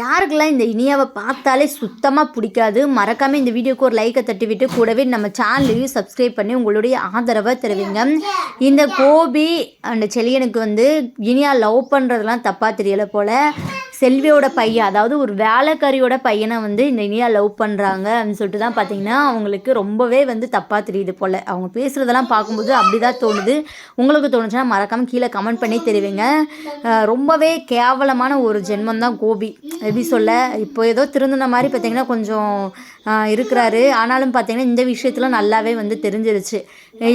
யாருக்கெல்லாம் இந்த இனியாவை பார்த்தாலே சுத்தமாக பிடிக்காது மறக்காமல் இந்த வீடியோக்கு ஒரு லைக்கை தட்டி விட்டு கூடவே நம்ம சேனலையும் சப்ஸ்கிரைப் பண்ணி உங்களுடைய ஆதரவை தருவீங்க. இந்த கோபி அந்த செலியனுக்கு வந்து இனியா லவ் பண்ணுறதுலாம் தப்பாக தெரியலை போல். செல்வியோட பையன் அதாவது ஒரு வேலைக்காரியோட பையனை வந்து இந்த இனியா லவ் பண்ணுறாங்க அப்படின்னு சொல்லிட்டு தான் பார்த்தீங்கன்னா அவங்களுக்கு ரொம்பவே வந்து தப்பாக தெரியுது போல். அவங்க பேசுகிறதெல்லாம் பார்க்கும்போது அப்படி தான் தோணுது. உங்களுக்கு தோணுச்சுன்னா மறக்காமல் கீழே கமெண்ட் பண்ணி தெரிவிங்க. ரொம்பவே கேவலமான ஒரு ஜென்மம் தான் கோபி. எப்படி சொல்ல? இப்போ ஏதோ திருந்தின மாதிரி பார்த்தீங்கன்னா கொஞ்சம் இருக்கிறாரு. ஆனாலும் பார்த்தீங்கன்னா இந்த விஷயத்தில் நல்லாவே வந்து தெரிஞ்சிருச்சு.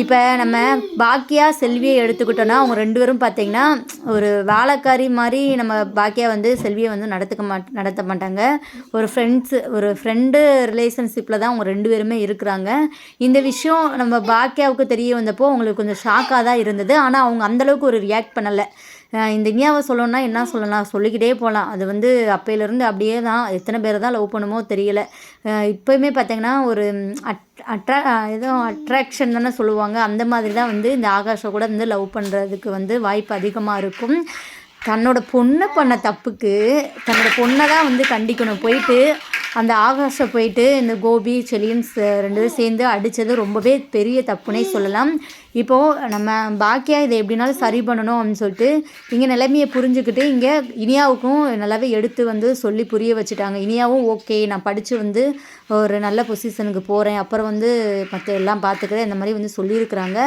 இப்போ நம்ம பாக்கியா செல்வியை எடுத்துக்கிட்டோன்னா அவங்க ரெண்டு பேரும் பார்த்தீங்கன்னா ஒரு வேலைக்காரி மாதிரி நம்ம பாக்கியா வந்து செல்வியை வந்து நடத்துக்க மாட் நடத்த மாட்டாங்க. ஒரு ஃப்ரெண்ட்ஸு ஒரு ஃப்ரெண்டு ரிலேஷன்ஷிப்பில் தான் அவங்க ரெண்டு பேருமே இருக்கிறாங்க. இந்த விஷயம் நம்ம பாக்கியாவுக்கு தெரிய வந்தப்போ அவங்களுக்கு கொஞ்சம் ஷாக்காக தான் இருந்தது. ஆனால் அவங்க அந்தளவுக்கு ஒரு ரியாக்ட் பண்ணலை. இந்த இனியாவை சொல்லணும்னா என்ன சொல்லலாம்? சொல்லிக்கிட்டே போகலாம் அது வந்து அப்பையிலேருந்து அப்படியே தான். எத்தனை பேர் தான் லவ் பண்ணுமோ தெரியல. இப்போயுமே பார்த்தீங்கன்னா ஒரு அட் அட்ரா ஏதோ அட்ராக்ஷன் தானே சொல்லுவாங்க. அந்த மாதிரி தான் வந்து இந்த ஆகாஷை கூட வந்து லவ் பண்ணுறதுக்கு வந்து வாய்ப்பு அதிகமாக இருக்கும். தன்னோட பொண்ணை பண்ண தப்புக்கு தன்னோட பொண்ணை தான் வந்து கண்டிக்கணும். போயிட்டு அந்த ஆகாஷை போயிட்டு இந்த கோபி செலியன் ரெண்டு பேரும் சேர்ந்து அடித்தது ரொம்பவே பெரிய தப்புனே சொல்லலாம். இப்போது நம்ம பாக்கியா இதை எப்படினாலும் சரி பண்ணணும் அப்படின்னு சொல்லிட்டு இங்கே நிலைமையை புரிஞ்சுக்கிட்டு இங்கே இனியாவுக்கும் நல்லாவே எடுத்து வந்து சொல்லி புரிய வச்சுட்டாங்க. இனியாவும் ஓகே நான் படித்து வந்து ஒரு நல்ல பொசிஷனுக்கு போகிறேன் அப்புறம் வந்து மற்ற எல்லாம் பார்த்துக்கிறேன். இந்த மாதிரி வந்து சொல்லியிருக்கிறாங்க.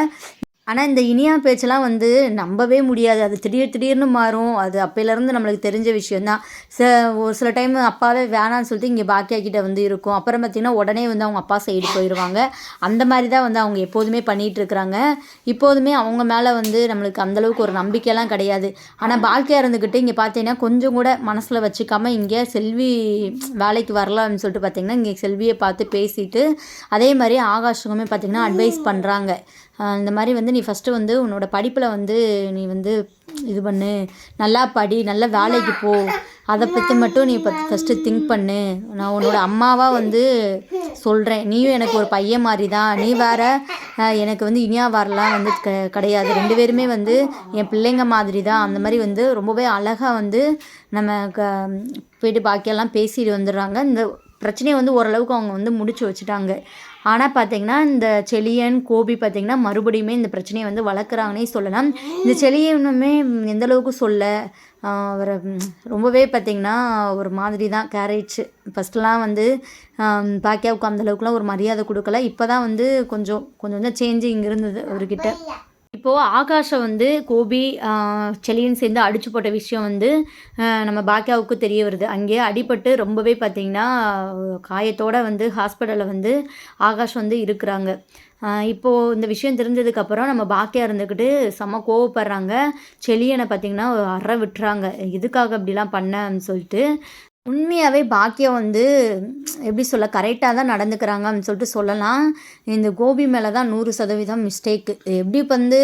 ஆனால் இந்த இனியா பேச்செல்லாம் வந்து நம்பவே முடியாது. அது திடீர் திடீர்னு மாறும். அது அப்போலேருந்து நம்மளுக்கு தெரிஞ்ச விஷயந்தான் ச ஒரு சில டைம் அப்பாவே வேணான்னு சொல்லிட்டு இங்கே பாக்கியா கிட்ட வந்து இருக்கும். அப்புறம் பார்த்திங்கன்னா உடனே வந்து அவங்க அப்பா சைடு போயிடுவாங்க அந்த மாதிரி தான் வந்து அவங்க எப்போதுமே பண்ணிகிட்டு இருக்கிறாங்க. இப்போதுமே அவங்க மேலே வந்து நம்மளுக்கு அந்தளவுக்கு ஒரு நம்பிக்கையெல்லாம் கிடையாது. ஆனால் பாக்கியா இருந்துக்கிட்டு இங்கே பார்த்தீங்கன்னா கொஞ்சம் கூட மனசில் வச்சுக்காமல் இங்கே செல்வி வேலைக்கு வரலாம்னு சொல்லிட்டு பார்த்தீங்கன்னா இங்கே செல்வியை பார்த்து பேசிட்டு அதே மாதிரி ஆகாஷுக்குமே பார்த்தீங்கன்னா அட்வைஸ் பண்ணுறாங்க இந்த மாதிரி வந்து நீ ஃபஸ்ட்டு வந்து உன்னோட படிப்பில் வந்து நீ வந்து இது பண்ணு. நல்லா படி நல்ல வேலைக்கு போ. அதை பற்றி மட்டும் நீ இப்போ ஃபஸ்ட்டு திங்க் பண்ணு. நான் உன்னோட அம்மாவாக வந்து சொல்கிறேன் நீயும் எனக்கு ஒரு பையன் மாதிரி தான் நீ வேற எனக்கு வந்து இனியா வரலாம் வந்து க கிடையாது. ரெண்டு பேருமே வந்து என் பிள்ளைங்க மாதிரி தான் அந்த மாதிரி வந்து ரொம்பவே அழகாக வந்து நம்ம க போயிட்டு பாக்கியெல்லாம் பேசிட்டு வந்துடுறாங்க. இந்த பிரச்சனையை வந்து ஓரளவுக்கு அவங்க வந்து முடிச்சு வச்சுட்டாங்க. ஆனால் பார்த்தீங்கன்னா இந்த செளியன் கோபி பார்த்தீங்கன்னா மறுபடியுமே இந்த பிரச்சனையை வந்து வளர்க்குறாங்கன்னே சொல்லலாம். இந்த செளியனுமே எந்த அளவுக்கு சொல்ல ஆஹ் அவரை ரொம்பவே பார்த்தீங்கன்னா ஒரு மாதிரி தான் கேரேஜ் ஃபஸ்ட்லாம் வந்து பாக்கியாவுக்கு அந்தளவுக்குலாம் ஒரு மரியாதை கொடுக்கல. இப்போ தான் வந்து கொஞ்சம் கொஞ்சம் கொஞ்சம் சேஞ்சு இங்கே இருந்தது அவர்கிட்ட. இப்போது ஆகாஷை வந்து கோபி செலியன் சேர்ந்து அடிச்சு போட்ட விஷயம் வந்து நம்ம பாக்கியாவுக்கு தெரிய வருது. அங்கேயே அடிபட்டு ரொம்பவே பார்த்திங்கன்னா காயத்தோட வந்து ஹாஸ்பிட்டலில் வந்து ஆகாஷ் வந்து இருக்கிறாங்க. இப்போது இந்த விஷயம் தெரிஞ்சதுக்கப்புறம் நம்ம பாக்கியா இருந்துக்கிட்டு செம்ம கோவப்படுறாங்க. செலியனை பார்த்தீங்கன்னா அற விட்டுறாங்க. எதுக்காக இப்படிலாம் பண்ணன்னு சொல்லிட்டு உண்மையாகவே பாக்கியம் வந்து எப்படி சொல்ல கரெக்டாக தான் நடந்துக்கிறாங்க அப்படின்னு சொல்லிட்டு சொல்லலாம். இந்த கோபி மேலே தான் நூறு சதவீதம் மிஸ்டேக்கு எப்படி இப்போ வந்து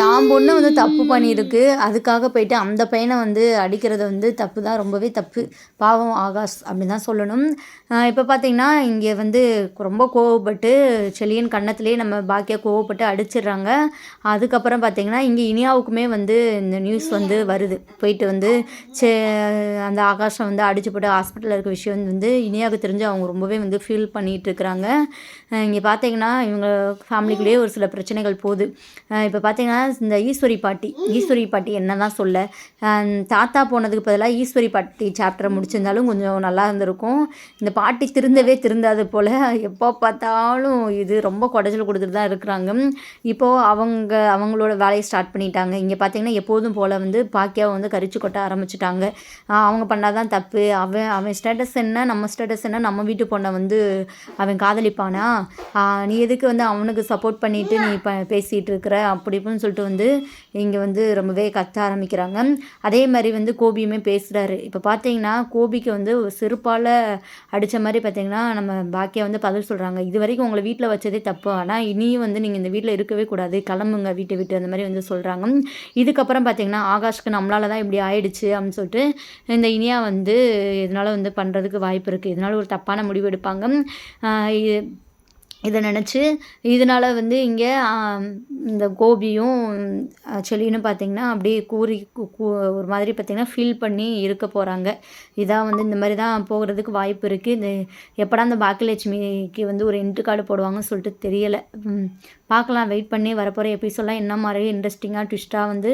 தான் பொண்ணு வந்து தப்பு பண்ணியிருக்கு. அதுக்காக போயிட்டு அந்த பையனை வந்து அடிக்கிறது வந்து தப்பு தான் ரொம்பவே தப்பு. பாவம் ஆகாஷ் அப்படின்னு தான் சொல்லணும். இப்போ பார்த்தீங்கன்னா இங்கே வந்து ரொம்ப கோவப்பட்டு செலியன் கன்னத்துலேயே நம்ம பாக்கியா கோவப்பட்டு அடிச்சிடுறாங்க. அதுக்கப்புறம் பார்த்தீங்கன்னா இங்கே இனியாவுக்குமே வந்து இந்த நியூஸ் வந்து வருது. போயிட்டு வந்து சே அந்த ஆகாஷை வந்து அடிச்சு போட்டு ஹாஸ்பிட்டலில் இருக்க விஷயம் வந்து இனியாவுக்கு தெரிஞ்சு அவங்க ரொம்பவே வந்து ஃபீல் பண்ணிகிட்டு இருக்கிறாங்க இங்கே பார்த்தீங்கன்னா இவங்க ஃபேமிலிக்குள்ளேயே ஒரு சில பிரச்சனைகள் போகுது. இப்போ பார்த்தீங்கன்னா இந்த ஈஸ்வரி பாட்டி ஈஸ்வரி பாட்டி என்ன தான் சொல்ல தாத்தா போனதுக்கு பதிலாக ஈஸ்வரி பாட்டி சாப்டரை முடிச்சிருந்தாலும் கொஞ்சம் நல்லா இருந்திருக்கும். இந்த பாட்டி திருந்தவே திருந்தாது போல் எப்போ பார்த்தாலும் இது ரொம்ப குடைச்சல் கொடுத்துட்டு தான் இருக்கிறாங்க. இப்போது அவங்க அவங்களோட வேலையை ஸ்டார்ட் பண்ணிட்டாங்க. இங்கே பார்த்தீங்கன்னா எப்போதும் போல் வந்து பாக்கியாவை வந்து கரிச்சு கொட்ட ஆரம்பிச்சிட்டாங்க. அவங்க பண்ணாதான் தப்பு. அவன் அவன் ஸ்டேட்டஸ் என்ன நம்ம ஸ்டேட்டஸ் என்ன நம்ம வீட்டு பொண்ணை வந்து அவன் காதலிப்பானா? நீ எதுக்கு வந்து அவனுக்கு சப்போர்ட் பண்ணிட்டு நீ இப்போ பேசிகிட்டு இருக்கிற? அப்படி இப்படின்னு சொல்லிட்டு வந்து இங்கே வந்து ரொம்பவே கத்த ஆரம்பிக்கிறாங்க. அதே மாதிரி வந்து கோபியுமே பேசுகிறாரு இப்போ பார்த்தீங்கன்னா கோபிக்கு வந்து செருப்பால் அடித்த மாதிரி பார்த்தீங்கன்னா நம்ம பாக்கியா வந்து பதில் சொல்கிறாங்க இது வரைக்கும் உங்களை வீட்டில் வச்சதே தப்பு. ஆனால் இனியும் வந்து நீங்கள் இந்த வீட்டில் இருக்கவே கூடாது. கிளம்புங்க வீட்டை விட்டு அந்த மாதிரி வந்து சொல்கிறாங்க இதுக்கப்புறம் பார்த்தீங்கன்னா ஆகாஷ்க்கு நம்மளால தான் இப்படி ஆயிடுச்சு அப்படின்னு சொல்லிட்டு இந்த இனியா வந்து இதனால் வந்து பண்ணுறதுக்கு வாய்ப்பு இருக்குது இதனால் ஒரு தப்பான முடிவு எடுப்பாங்க? இதை நினச்சி இதனால் வந்து இங்கே இந்த கோபியும் அஹ், பார்த்திங்கன்னா அப்படியே கூறி ஒரு மாதிரி பார்த்திங்கன்னா ஃபீல் பண்ணி இருக்க போகிறாங்க இதான் வந்து இந்த மாதிரி தான் போகிறதுக்கு வாய்ப்பு இருக்குது இந்த எப்படா அந்த பாக்கியலட்சுமிக்கு வந்து ஒரு என்ட்ரு கார்டு போடுவாங்கன்னு சொல்லிட்டு தெரியலை. பார்க்கலாம் வெயிட் பண்ணி வரப்போகிற எபிசோடெலாம் என்ன மாதிரி இன்ட்ரெஸ்டிங்காக ட்விஸ்ட்டாக வந்து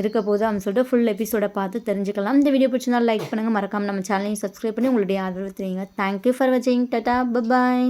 இருக்க போகுது அப்படின்னு சொல்லிட்டு ஃபுல் எபிசோடை பார்த்து தெரிஞ்சுக்கலாம். இந்த வீடியோ பிடிச்சிருந்தாலும் லைக் பண்ணுங்கள் மறக்காமல் நம்ம சேனலையும் சப்ஸ்கிரைப் பண்ணி உங்களுடைய ஆதரவு தெரியுங்க தேங்க்யூ ஃபார் வாட்சிங் டட்டா பபாய்